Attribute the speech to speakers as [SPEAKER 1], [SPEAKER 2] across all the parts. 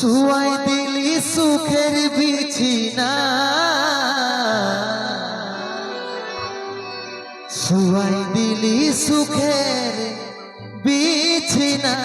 [SPEAKER 1] Shuai দিলি সুখের বিছিনা। সুয়াই দিলি সুখের বিছিনা।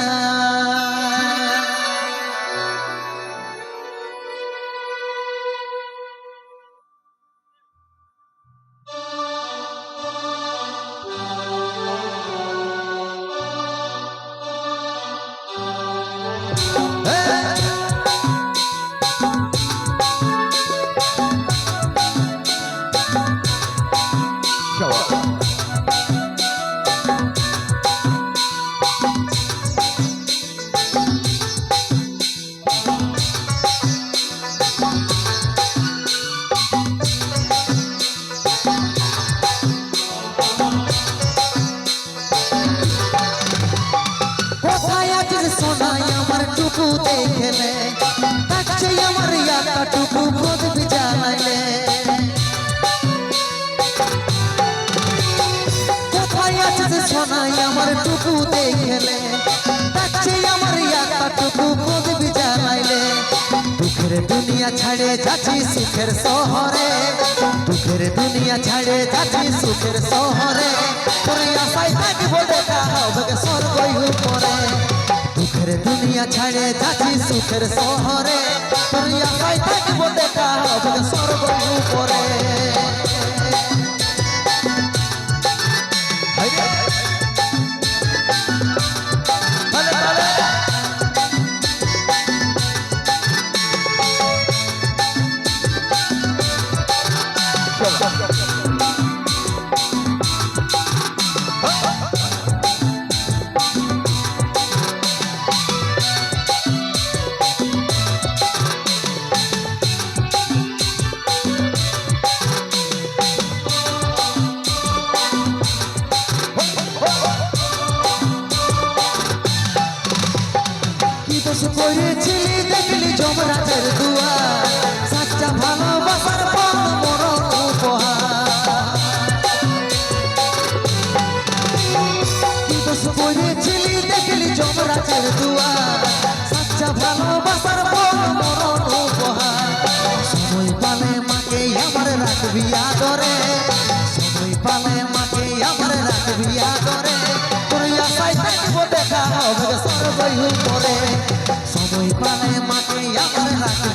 [SPEAKER 1] আছিস সোনাই আমার টুকু দেখলে, কাছে আমার ইয়াটা টুকু খোঁজ জানাইলে। দুঃখের দুনিয়া ছাড়ে যাচ্ছি সুখের শহরে, দুঃখের দুনিয়া ছাড়ে যাচ্ছি সুখের শহরে। তোর আশায় থাকব দেখা হবে স্বর্গই উপরে। দুঃখের দুনিয়া ছাড়ে যাচ্ছি সুখের শহরে, তোর আশায় থাকব দেখা হবে স্বর্গই উপরে। Thank you. পর সময় পালে মাকে আমার রাখবি আদরে সময় পালে মাকে আমার রাখবি আদরে তোর আশায় থাকব দেখা হবে সর্বই করে সময় পালে মাকে আমার রাখবি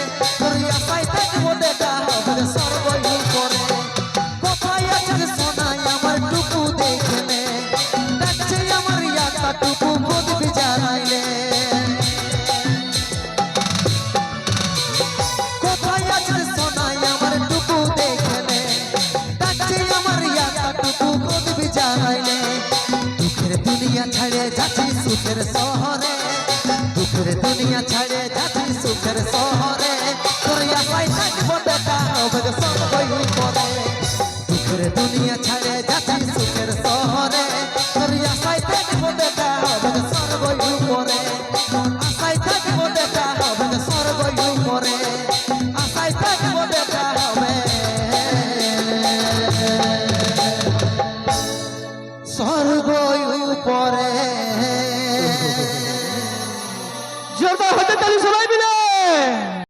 [SPEAKER 1] টুকু বদবি জানাইলে। কোথায় আছে সোনাই আমার টুকু দেখলে ডাকছে আমার ইয়াটা টুকু বদবি জানাইলে। দুঃখের দুনিয়া ছাড়ে যাচ্ছি সুখের শহরে। দুঃখের দুনিয়া ছাড়ে
[SPEAKER 2] te dice,